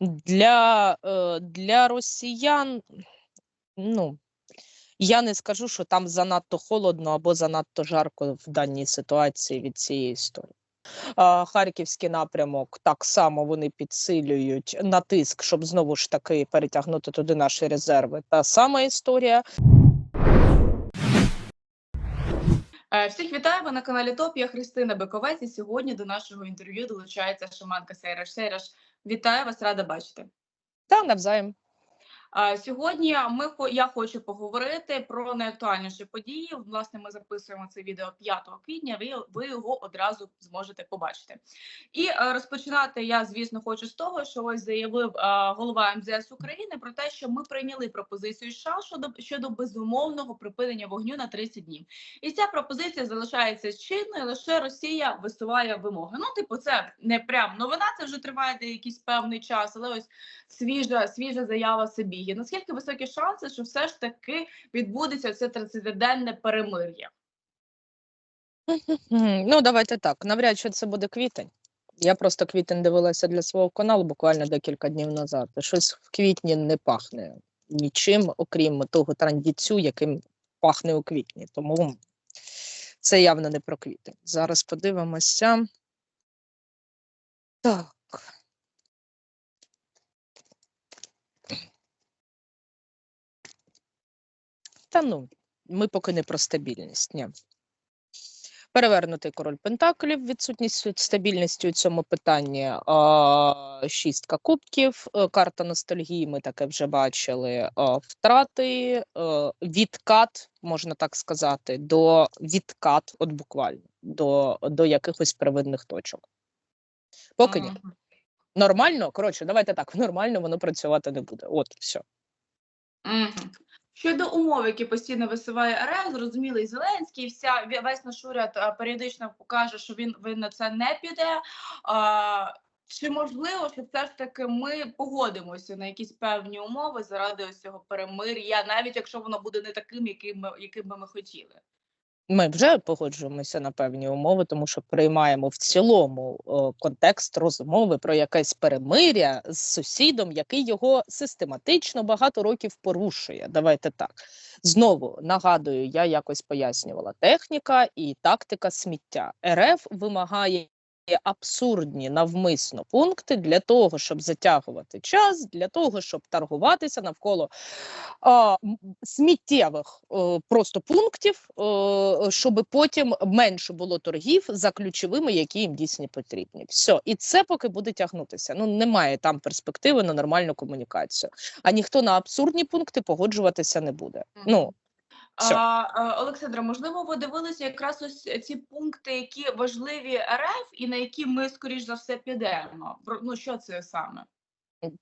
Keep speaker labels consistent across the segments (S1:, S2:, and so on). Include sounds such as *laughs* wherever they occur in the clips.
S1: Для, е, для росіян, ну, я не скажу, що там занадто холодно або занадто жарко в даній ситуації від цієї історії. Харківський напрямок так само вони підсилюють натиск, щоб знову ж таки перетягнути туди наші резерви. Та сама історія.
S2: Е, Всіх вітаю ви на каналі ТОП. Я Христина Биковець. І сьогодні до нашого інтерв'ю долучається шаманка Сейраш. Сейраш, вітаю вас, рада бачити.
S1: Та навзаєм.
S2: Сьогодні ми я хочу поговорити про найактуальніші події. Власне, ми записуємо це відео 5 квітня. Ви, ви його одразу зможете побачити. І е, розпочинати я, звісно, хочу з того, що ось заявив е, голова МЗС України про те, що ми прийняли пропозицію США щодо щодо безумовного припинення вогню на 30 днів. І ця пропозиція залишається чинною. Лише Росія висуває вимоги. Ну, типу, це не прям новина. Це вже триває якийсь певний час, але ось свіжа, свіжа заява Сибіги. Наскільки високі шанси, що все ж таки відбудеться це 30-денне перемир'я?
S1: Ну, давайте так. Навряд чи це буде квітень. Я просто квітень дивилася для свого каналу буквально декілька днів назад. Щось в квітні не пахне нічим, окрім того трандіцю, яким пахне у квітні. Тому це явно не про квітень. Зараз подивимося. Так. Та ну, ми поки не про стабільність. Ні. Перевернутий король Пентаклів, відсутність стабільності у цьому питанні. Шістка кубків, е, карта ностальгії. Ми таке вже бачили. Втрати, е, відкат, можна так сказати, до відкат, от буквально до, до якихось первинних точок. Поки ні. Нормально, коротше, давайте так, *laughs* нормально воно працювати не буде. От все.
S2: Щодо умов, які постійно висуває РФ, зрозумілий Зеленський, вся весь наш уряд періодично покаже, що він, він на це не піде. А, чи можливо, що все ж таки ми погодимося на якісь певні умови заради ось цього перемир'я, навіть якщо воно буде не таким, яким ми, яким би ми хотіли?
S1: Ми вже погоджуємося на певні умови, тому що приймаємо в цілому о, контекст розмови про якесь перемиря з сусідом, який його систематично багато років порушує. Давайте так. Знову нагадую, я якось пояснювала техніка і тактика сміття. РФ вимагає абсурдні навмисно пункти для того, щоб затягувати час, для того, щоб торгуватися навколо а, сміттєвих е, просто пунктів, е, щоб потім менше було торгів за ключовими, які їм дійсно потрібні. Все, і це поки буде тягнутися. Ну немає там перспективи на нормальну комунікацію. А ніхто на абсурдні пункти погоджуватися не буде. Ну.
S2: А, Олександра, можливо, ви дивилися якраз ось ці пункти, які важливі РФ, і на які ми, скоріш за все, підемо. Про- Ну, що це саме?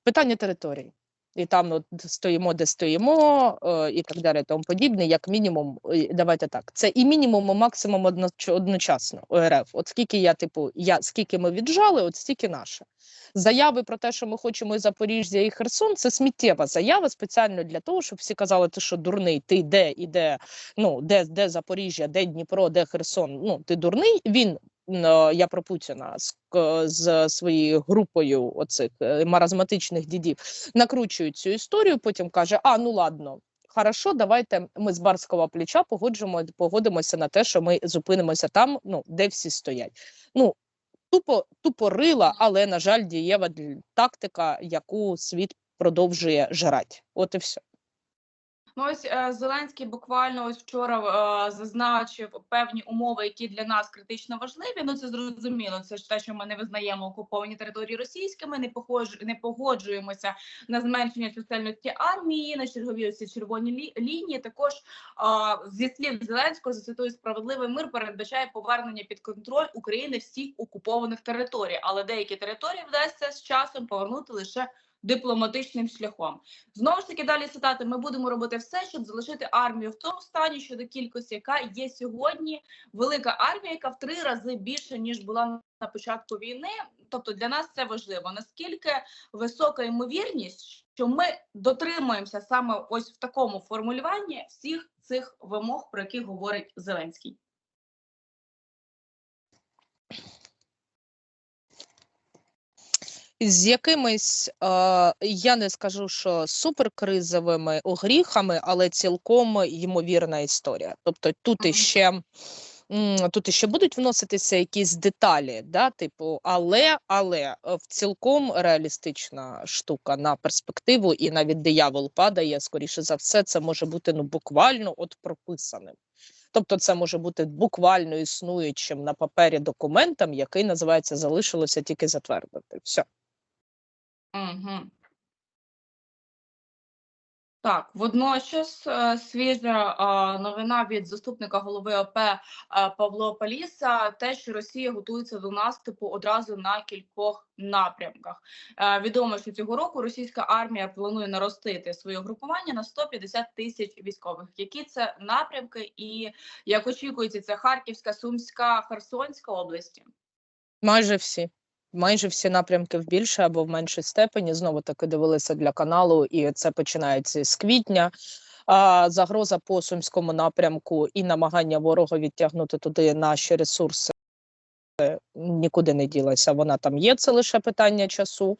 S1: питання території. І там от стоїмо, де стоїмо, е, і так далі, тому подібне, як мінімум, е, давайте так. Це і мінімум, і максимум одноч- одночасно ОРФ. От скільки я, типу, я скільки ми віджали, от стільки наше. Заяви про те, що ми хочемо і Запоріжжя і Херсон, це сміттєва заява спеціально для того, щоб всі казали, ти що дурний, ти де і де, ну де, де Запоріжжя, де Дніпро, де Херсон. Ну ти дурний. Він я про Путіна з, з своєю групою оцих е, маразматичних дідів накручують цю історію. Потім каже: А ну ладно. Хорошо, давайте ми з барського плеча погоджимо, погодимося на те, що ми зупинимося там, ну де всі стоять. Ну тупо тупорила, але на жаль, дієва тактика, яку світ продовжує жрати. От і все.
S2: Ну ось е, Зеленський буквально ось вчора е, зазначив певні умови, які для нас критично важливі. Ну це зрозуміло. Це ж те, що ми не визнаємо окуповані території російськими, не похож, не погоджуємося на зменшення чисельності армії, на чергові ось червоні лі- лінії. Також е, зі слів Зеленського зацитую справедливий мир передбачає повернення під контроль України всіх окупованих територій, але деякі території вдасться з часом повернути лише дипломатичним шляхом. Знову ж таки, далі цитати, ми будемо робити все, щоб залишити армію в тому стані щодо кількості, яка є сьогодні. Велика армія, яка в три рази більше ніж була на початку війни. Тобто для нас це важливо. Наскільки висока ймовірність, що ми дотримуємося саме ось в такому формулюванні всіх цих вимог, про які говорить Зеленський.
S1: З якимись, е, я не скажу, що суперкризовими огріхами, але цілком ймовірна історія. Тобто тут іще. Тут іще будуть вноситися якісь деталі, да, типу, але, але в цілком реалістична штука на перспективу, і навіть диявол падає, скоріше за все, це може бути ну буквально от прописаним. Тобто, це може бути буквально існуючим на папері документом, який називається залишилося тільки затвердити. Все.
S2: Угу. Так, водночас е, свіжа новина від заступника голови ОП е, Павло Паліса, те, що Росія готується до наступу одразу на кількох напрямках. Е, Відомо, що цього року російська армія планує наростити своє групування на 150 тисяч військових. Які це напрямки, і як очікується, це Харківська, Сумська, Херсонська області?
S1: Майже всі. Майже всі напрямки в більше або в меншій степені. Знову таки дивилися для каналу, і це починається з квітня. А, загроза по сумському напрямку і намагання ворога відтягнути туди наші ресурси. Е, Нікуди не ділася, вона там є. Це лише питання часу.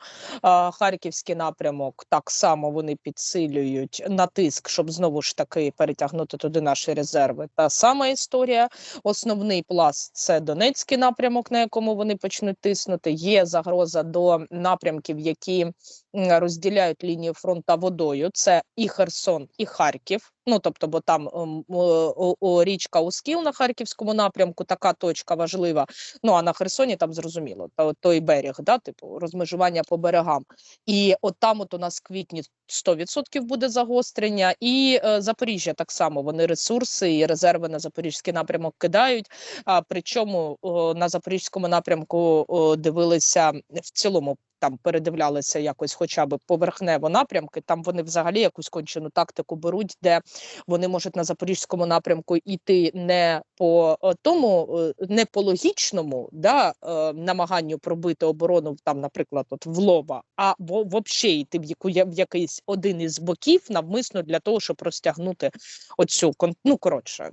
S1: Харківський напрямок так само вони підсилюють натиск, щоб знову ж таки перетягнути туди наші резерви. Та сама історія. Основний пласт це Донецький напрямок, на якому вони почнуть тиснути. Є загроза до напрямків, які розділяють лінію фронту водою. Це і Херсон, і Харків. Ну тобто, бо там ем, о, о, річка Ускіл на харківському напрямку, така точка важлива. Ну а на Херсоні там зрозуміло, то той берег, да, типу розмежування по берегам. І от там, от у нас в квітні 100% буде загострення, і е, Запоріжжя так само. Вони ресурси і резерви на запорізький напрямок кидають. А причому о, на запорізькому напрямку о, дивилися в цілому. Там передивлялися якось, хоча б поверхнево напрямки. Там вони взагалі якусь кончену тактику беруть, де вони можуть на запорізькому напрямку йти не по е, тому, е, не по логічному да, е, намаганню пробити оборону там, наприклад, от в лоба, а взагалі йти в якийсь один із боків навмисно для того, щоб розтягнути оцю ну, коротше,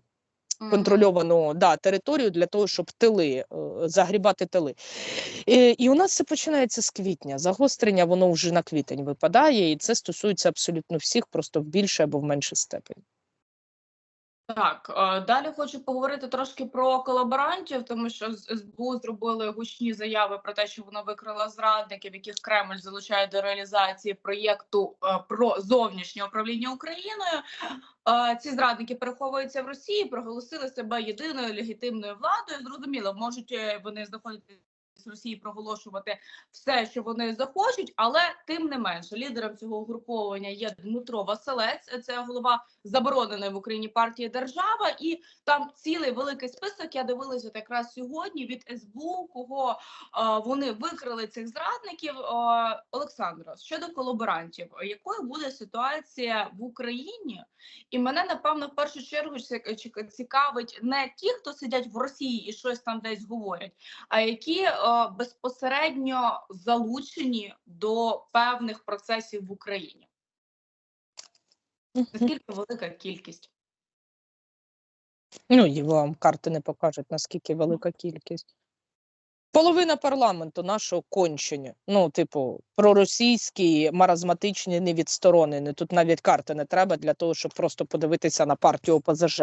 S1: контрольовану да, територію для того, щоб тили е, загрібати тили. І, і у нас це починається з квітня. Загострення воно вже на квітень випадає, і це стосується абсолютно всіх, просто в більше або в меншій степені.
S2: Так, е, далі хочу поговорити трошки про колаборантів, тому що з СБУ зробили гучні заяви про те, що вона викрила зрадників, яких Кремль залучає до реалізації проєкту е, про зовнішнє управління Україною. Е, Ці зрадники переховуються в Росії, проголосили себе єдиною легітимною владою. Зрозуміло, можуть вони знаходитися Росії проголошувати все, що вони захочуть, але тим не менше лідером цього угруповання є Дмитро Василець. Це голова забороненої в Україні партії Держава, і там цілий великий список. Я дивилася якраз сьогодні від СБУ, кого е, вони викрили цих зрадників. Е, Олександро, щодо колаборантів, якою буде ситуація в Україні? І мене напевно в першу чергу ці- ці- цікавить не ті, хто сидять в Росії і щось там десь говорять, а які е, безпосередньо залучені до певних процесів в Україні. Наскільки велика кількість?
S1: Ну і вам карти не покажуть, наскільки велика кількість. Половина парламенту нашого кончені. Ну, типу, проросійські, маразматичні, невідсторонені. Тут навіть карти не треба для того, щоб просто подивитися на партію ОПЗЖ,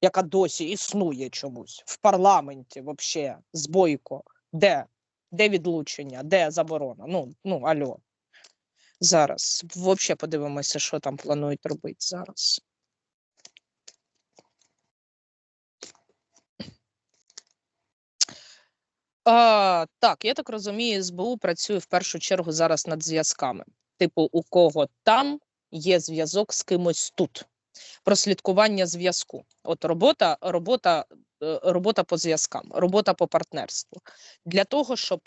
S1: яка досі існує чомусь в парламенті, взагалі, збойко. Де? Де відлучення? Де заборона? Ну, ну альо. Зараз. Взагалі подивимося, що там планують робити зараз. А, так, я так розумію, СБУ працює в першу чергу зараз над зв'язками. Типу, у кого там є зв'язок з кимось тут. Прослідкування зв'язку. От робота, робота, робота по зв'язкам, робота по партнерству. Для того, щоб,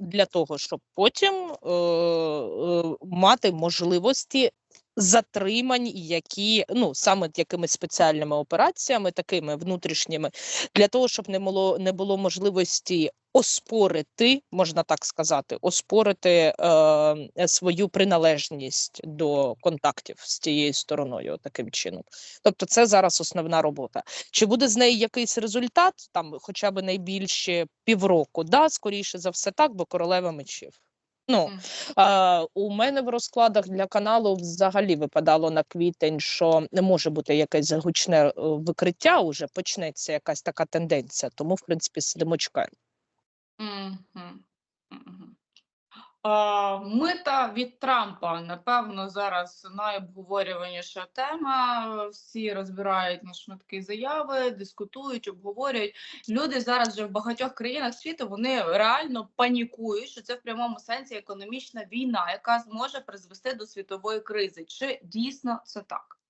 S1: для того, щоб потім е, е, мати можливості затримань, які ну саме якимись спеціальними операціями, такими внутрішніми, для того, щоб не було не було можливості оспорити, можна так сказати, оспорити е, свою приналежність до контактів з тією стороною, таким чином. Тобто, це зараз основна робота. Чи буде з неї якийсь результат, там хоча б найбільше півроку? Да, скоріше за все, так, бо королева мечів. Ну, е, у мене в розкладах для каналу взагалі випадало на квітень, що не може бути якесь гучне е, викриття, уже почнеться якась така тенденція. Тому, в принципі, сидимо чекаємо.
S2: Мгм. Мгм. Мита від Трампа, напевно, зараз найобговорюваніша тема. Всі розбирають на шматки заяви, дискутують, обговорюють. Люди зараз вже в багатьох країнах світу вони реально панікують, що це в прямому сенсі економічна війна, яка зможе призвести до світової кризи. Чи дійсно це так?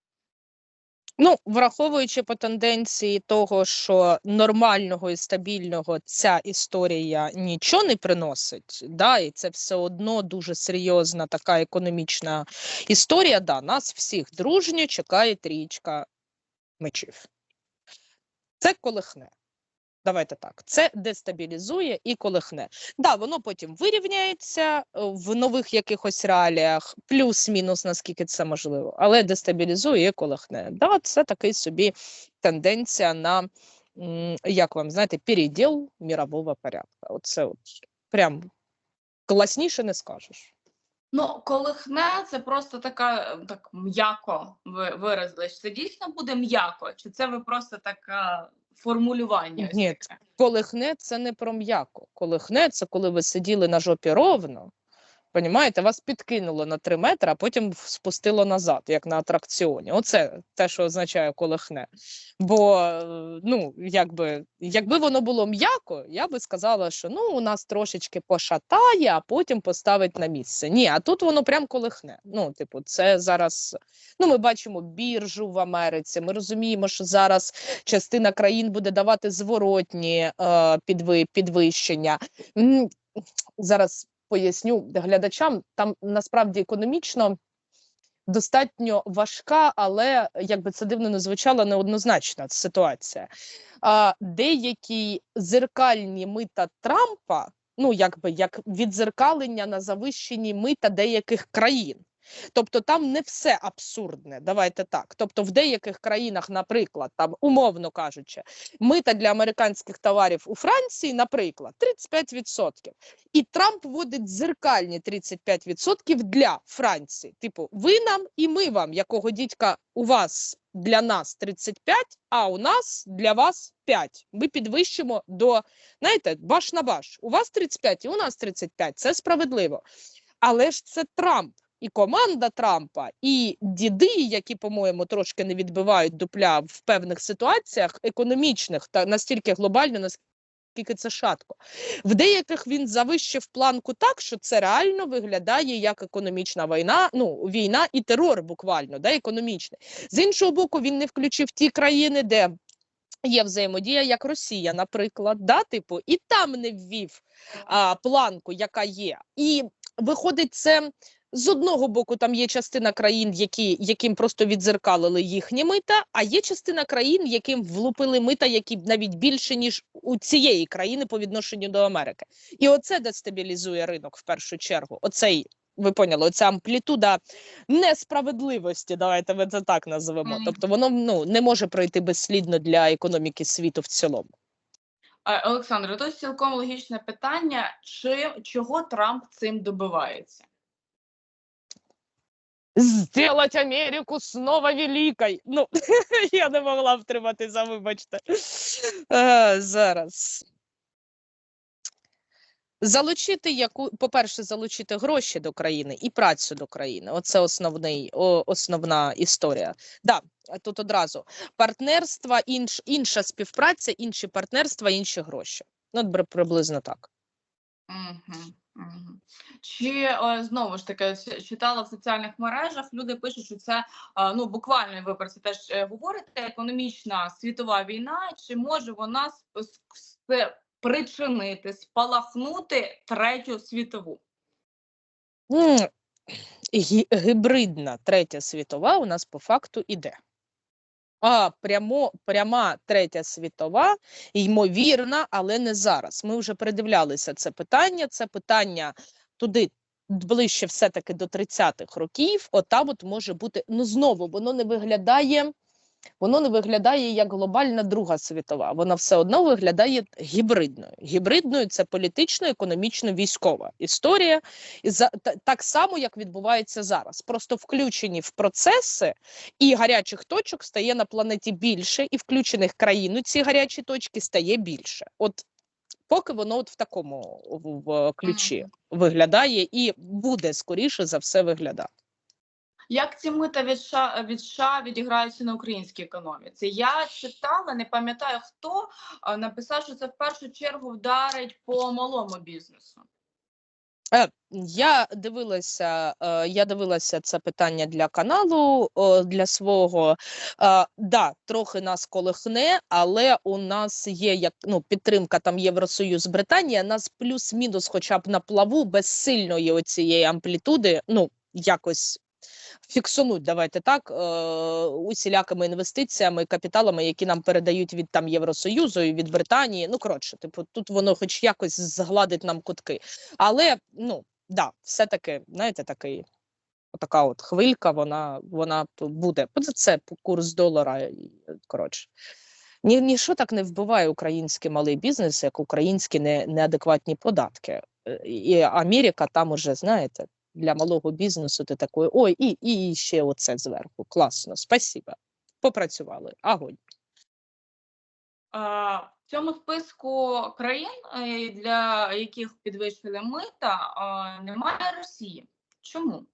S1: Ну, враховуючи по тенденції того, що нормального і стабільного ця історія нічого не приносить, да, і це все одно дуже серйозна така економічна історія. Да, нас всіх дружньо чекає трічка мечів. Це колихне. Давайте так, це дестабілізує і колихне. Да, воно потім вирівняється е, в нових якихось реаліях, плюс-мінус, наскільки це можливо, але дестабілізує і колихне. Да, це такий собі тенденція на, як вам знаєте, переділ мірового порядку. Оце от прям класніше не скажеш.
S2: Ну, колихне це просто така е, так м'яко ви виразились. Це дійсно буде м'яко, чи це ви просто таке формулювання?
S1: Ні. Колихне це не про м'яко. Колихне це коли ви сиділи на жопі ровно. Понімаєте, вас підкинуло на 3 метри, а потім спустило назад, як на атракціоні. Оце те, що означає колихне. Бо е, ну, якби, якби воно було м'яко, я би сказала, що ну, у нас трошечки пошатає, а потім поставить на місце. Ні, а тут воно прям колихне. Ну, типу, це зараз. Ну, ми бачимо біржу в Америці. Ми розуміємо, що зараз частина країн буде давати зворотні е, підви, підвищення. Зараз поясню глядачам, там насправді економічно достатньо важка, але як би це дивно не звучало, неоднозначна ситуація. А, деякі зеркальні мита Трампа, ну якби як відзеркалення на завищенні мита деяких країн. Тобто там не все абсурдне, давайте так. Тобто, в деяких країнах, наприклад, там умовно кажучи, мита для американських товарів у Франції, наприклад, 35%. І Трамп вводить дзеркальні 35% для Франції. Типу, ви нам і ми вам, якого дідька у вас для нас 35, а у нас для вас 5. Ми підвищимо до, знаєте, баш на баш. У вас 35 і у нас 35. Це справедливо. Але ж це Трамп. І команда Трампа, і діди, які, по-моєму, трошки не відбивають дупля в певних ситуаціях економічних та настільки глобально, наскільки це шатко. В деяких він завищив планку так, що це реально виглядає як економічна війна, ну війна і терор буквально, да, економічний. З іншого боку, він не включив ті країни, де є взаємодія, як Росія, наприклад, да, типу, і там не ввів а, планку, яка є. І виходить, це. З одного боку, там є частина країн, які, яким просто відзеркалили їхні мита, а є частина країн, яким влупили мита, які навіть більше, ніж у цієї країни по відношенню до Америки. І оце дестабілізує ринок в першу чергу. Оцей, ви поняли, оця амплітуда несправедливості, давайте ми це так називемо. Тобто воно ну, не може пройти безслідно для економіки світу в цілому.
S2: Олександр, тут цілком логічне питання: чи чого Трамп цим добивається?
S1: Сделать Америку снова великой. Ну, *laughs* я не могла втриматися, вибачте. Зараз. Залучити яку, по-перше, залучити гроші до країни і працю до країни. Оце основний, о, основна історія. Да, тут одразу партнерства, інш, інша співпраця, інші партнерства, інші гроші. Ну, приблизно так.
S2: Мгм. Чи е, знову ж таки читала в соціальних мережах, люди пишуть, що це е, ну буквально ви про це теж е, говорите. Економічна світова війна, чи може вона с- с- с- причинити, спалахнути третю світову?
S1: Гібридна третя світова у нас по факту іде. А прямо, пряма третя світова, ймовірна, але не зараз. Ми вже передивлялися це питання. Це питання туди ближче все-таки до 30-х років. отам от може бути, ну знову воно не виглядає воно не виглядає як глобальна Друга світова. Вона все одно виглядає гібридною. Гібридною це політично, економічно, військова історія, і за так само, як відбувається зараз. Просто включені в процеси, і гарячих точок стає на планеті більше, і включених країн у ці гарячі точки стає більше. От поки воно от в такому в, в ключі виглядає і буде скоріше за все виглядати.
S2: Як ці мита від США, від США відіграються на українській економіці? Я читала, не пам'ятаю хто написав, що це в першу чергу вдарить по малому бізнесу.
S1: Е, Я дивилася, е, я дивилася це питання для каналу для свого. Е, Да, трохи нас колихне, але у нас є як ну підтримка там Євросоюз Британія. Нас плюс-мінус, хоча б на плаву, без сильної оцієї амплітуди. Ну якось фіксунуть, давайте так, е, усілякими інвестиціями, капіталами, які нам передають від там Євросоюзу і від Британії. Ну коротше, типу, тут воно хоч якось згладить нам кутки. Але ну да, все таки, знаєте, такий. Така от хвилька, вона вона буде. Це курс долара. Коротше, ні, ніщо так не вбиває український малий бізнес, як українські не, неадекватні податки. Е, І Америка там уже, знаєте, для малого бізнесу ти такої, ой, і, і ще оце зверху. Класно, спасіба. Попрацювали. Агонь.
S2: А, В цьому списку країн, е, для яких підвищили мита, а, немає Росії. Чому?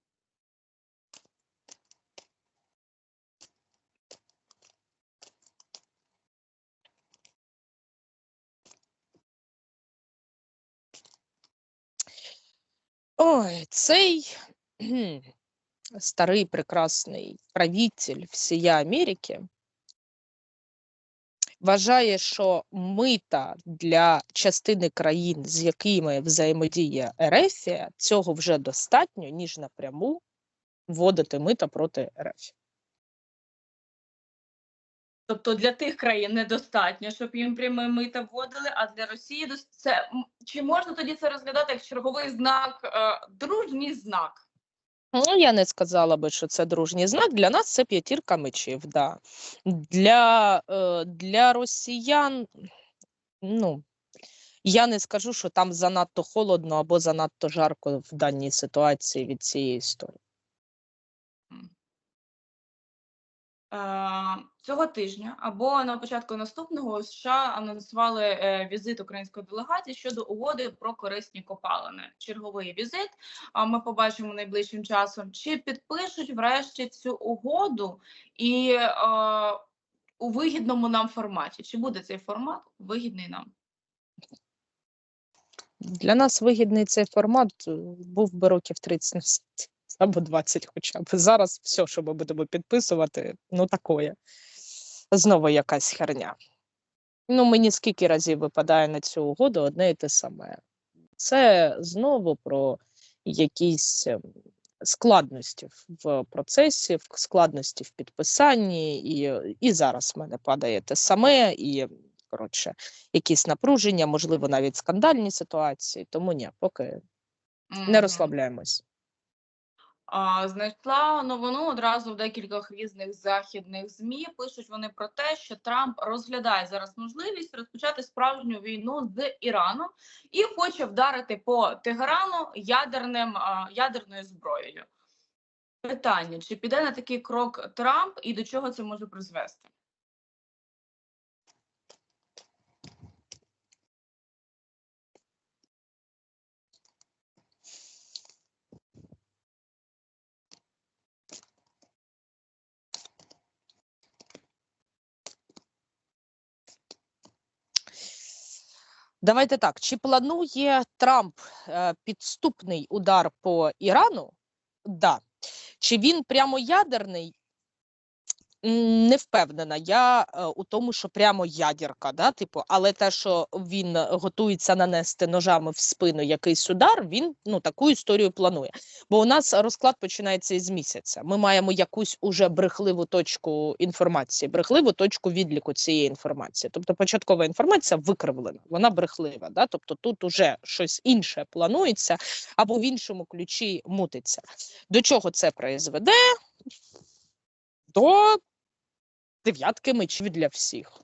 S1: Ой, цей старий прекрасний правитель всія Америки вважає, що мита для частини країн, з якими взаємодіє Ерефія, цього вже достатньо, ніж напряму вводити мита проти РФ.
S2: Тобто для тих країн недостатньо, щоб їм пряме мита вводили, а для Росії це чи можна тоді це розглядати як черговий знак, е, дружній знак?
S1: Ну, я не сказала би, що це дружній знак. Для нас це п'ятірка мечів. Да. Для, е, для росіян, ну, я не скажу, що там занадто холодно або занадто жарко в даній ситуації від цієї історії.
S2: Цього тижня або на початку наступного США анонсували е, візит української делегації щодо угоди про корисні копалини. Черговий візит. Ми побачимо найближчим часом, чи підпишуть врешті цю угоду і е, у вигідному нам форматі. Чи буде цей формат вигідний нам?
S1: Для нас вигідний цей формат е, був би років 30 назад, або 20 хоча б. Зараз все, що ми будемо підписувати, ну такое. Знову якась херня. Ну, мені скільки разів випадає на цю угоду одне і те саме. Це знову про якісь ем, складності в- процесі, в складності в підписанні, і, і зараз в мене падає те саме, і коротше, якісь напруження, можливо, навіть скандальні ситуації. Тому ні, поки не розслабляємось.
S2: Знайшла новину одразу в декількох різних західних змі. Пишуть вони про те, що Трамп розглядає зараз можливість розпочати справжню війну з Іраном і хоче вдарити по Тегерану ядерним ядерною зброєю. Питання: чи піде на такий крок Трамп і до чого це може призвести?
S1: Давайте так: чи планує Трамп е, підступний удар по Ірану? Да. Чи він прямо ядерний? Не впевнена я е, у тому, що прямо ядерка, да, типу, але те, що він е, готується нанести ножами в спину якийсь удар, він ну таку історію планує. Бо у нас розклад починається із місяця. Ми маємо якусь уже брехливу точку інформації, брехливу точку відліку цієї інформації. Тобто початкова інформація викривлена, вона брехлива. Да? Тобто тут уже щось інше планується або в іншому ключі мутиться. До чого це призведе? До дев'ятки мечів для всіх.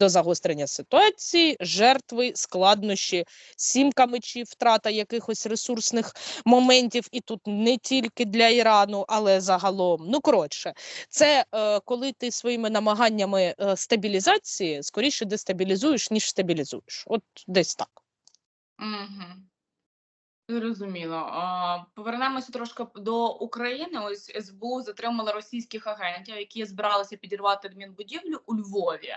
S1: До загострення ситуації, жертви, складнощі, сімка мечів, втрата якихось ресурсних моментів, і тут не тільки для Ірану, але загалом. Ну коротше, це е, коли ти своїми намаганнями е, стабілізації скоріше дестабілізуєш, ніж стабілізуєш. От десь так.
S2: Угу. Зрозуміло. Повернемося трошки до України. Ось СБУ затримала російських агентів, які збиралися підірвати адмінбудівлю у Львові.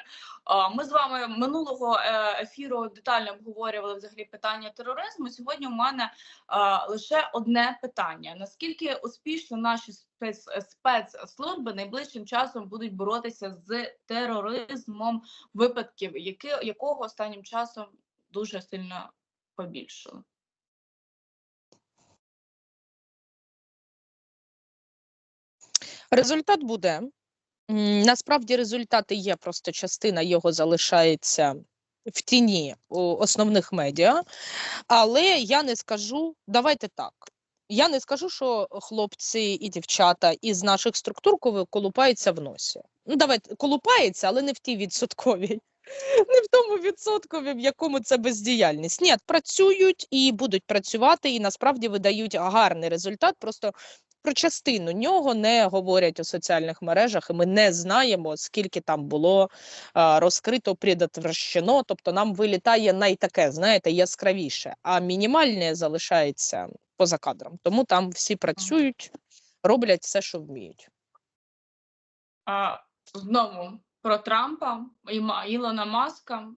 S2: Ми з вами минулого е, ефіру детально обговорювали взагалі питання тероризму. Сьогодні у мене лише одне питання: наскільки успішно наші спец, спецслужби найближчим часом будуть боротися з тероризмом випадків, які, якого останнім часом дуже сильно побільшало?
S1: Результат буде. Насправді результати є, просто частина його залишається в тіні основних медіа. Але я не скажу, давайте так. Я не скажу, що хлопці і дівчата із наших структур колупаються в носі. Ну, давайте колупаються, але не в тій відсотковій. *laughs* Не в тому відсоткові, в якому це бездіяльність. Ні, працюють і будуть працювати, і насправді видають гарний результат. Просто про частину нього не говорять у соціальних мережах, і ми не знаємо, скільки там було а, розкрито, предотвращено. Тобто нам вилітає найтаке, знаєте, яскравіше, а мінімальне залишається поза кадром. Тому там всі працюють, роблять все, що вміють.
S2: А, знову про Трампа і Ілона Маска.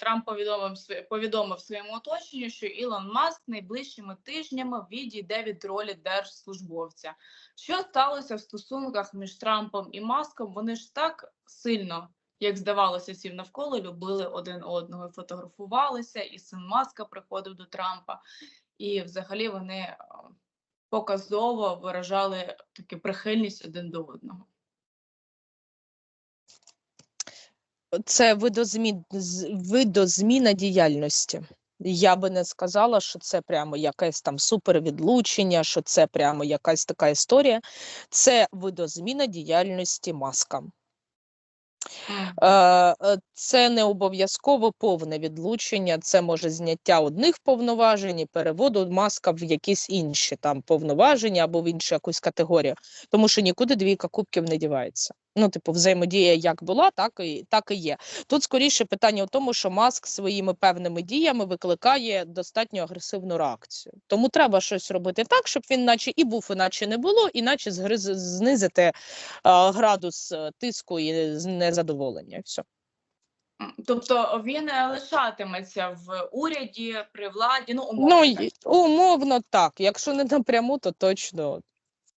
S2: Трамп повідомив повідомив своєму оточенню, що Ілон Маск найближчими тижнями відійде від ролі держслужбовця. Що сталося в стосунках між Трампом і Маском? Вони ж так сильно, як здавалося, всім навколо любили один одного, фотографувалися, і син Маска приходив до Трампа, і взагалі вони показово виражали таку прихильність один до одного.
S1: Це видозмін, видозміна діяльності. Я би не сказала, що це прямо якесь там супервідлучення, що це прямо якась така історія. Це видозміна діяльності маска. Е, е, Це не обов'язково повне відлучення, це може зняття одних повноважень і переводу маска в якісь інші там повноваження або в іншу якусь категорію, тому що нікуди двійка кубків не дівається. Ну, типу, взаємодія як була, так і так і є. Тут скоріше питання в тому, що маск своїми певними діями викликає достатньо агресивну реакцію. Тому треба щось робити так, щоб він, наче і був, іначе не було, іначе згриз, знизити е, градус е, тиску і незадоволення. Все.
S2: Тобто він е, лишатиметься в уряді при владі. Ну, умовно,
S1: Ну,
S2: так,
S1: умовно так. Якщо не напряму, то точно в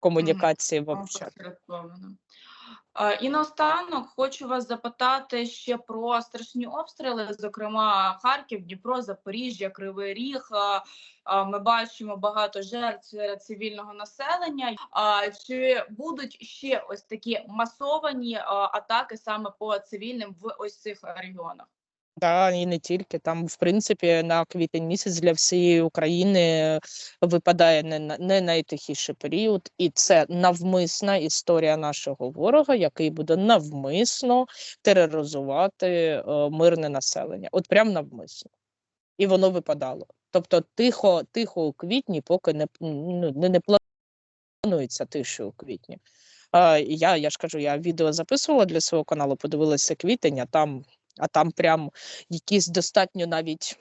S1: комунікації
S2: опосередковано. Е, І наостанок хочу вас запитати ще про страшні обстріли, зокрема Харків, Дніпро, Запоріжжя, Кривий Ріг. Е, е, Ми бачимо багато жертв цивільного населення. Чи будуть ще ось такі масовані е, атаки саме по цивільним в ось цих регіонах?
S1: Да, і не тільки там, в принципі, на квітень місяць для всієї України випадає не, не найтихіший період, і це навмисна історія нашого ворога, який буде навмисно тероризувати е, мирне населення. От прям навмисно. І воно випадало. Тобто тихо, тихо у квітні, поки не, ну, не, не планується тише у квітні. Я, я ж кажу, я відео записувала для свого каналу, подивилася квітень, а там, а там прям якісь достатньо навіть,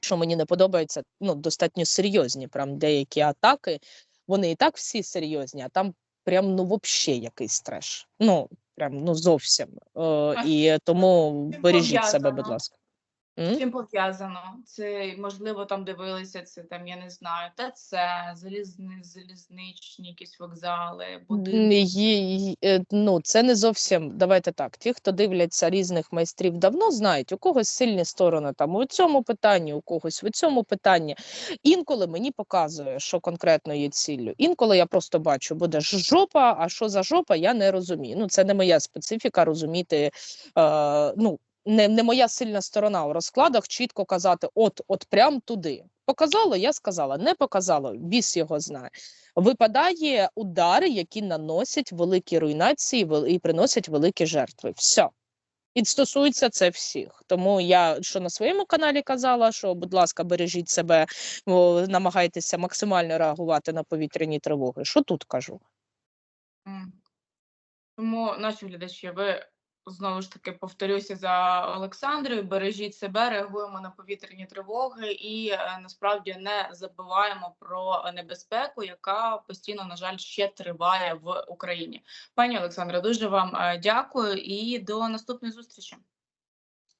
S1: що мені не подобається, ну, достатньо серйозні прям деякі атаки. Вони і так всі серйозні, а там прям ну взагалі якийсь треш. Ну, прям ну зовсім. Е, і тому бережіть себе, будь
S2: пов'язано?
S1: М?
S2: Чим пов'язано? Це можливо там дивилися це там, я не знаю, ТЦ, залізни, залізничні якісь вокзали, будинки.
S1: е, Ну, це не зовсім. Давайте так. Ті, хто дивляться різних майстрів, давно знають, у когось сильні сторони там у цьому питанні, у когось в цьому питанні. Інколи мені показує, що конкретно є ціллю. Інколи я просто бачу, буде жопа, а що за жопа, я не розумію. Ну, це не моя специфіка розуміти. Е, ну, не, не моя сильна сторона у розкладах чітко казати, от, от прям туди. Показало, я сказала, не показало, біс його знає. Випадає удари, які наносять великі руйнації і приносять великі жертви. Все. І стосується це всіх. Тому я що на своєму каналі казала, що, будь ласка, бережіть себе, намагайтеся максимально реагувати на повітряні тривоги. Що тут кажу?
S2: Тому, наші глядачі, ви знову ж таки повторюся за Олександрою. Бережіть себе, реагуємо на повітряні тривоги і е, насправді не забуваємо про небезпеку, яка постійно, на жаль, ще триває в Україні. Пані Олександра, дуже вам е, дякую і до наступної зустрічі.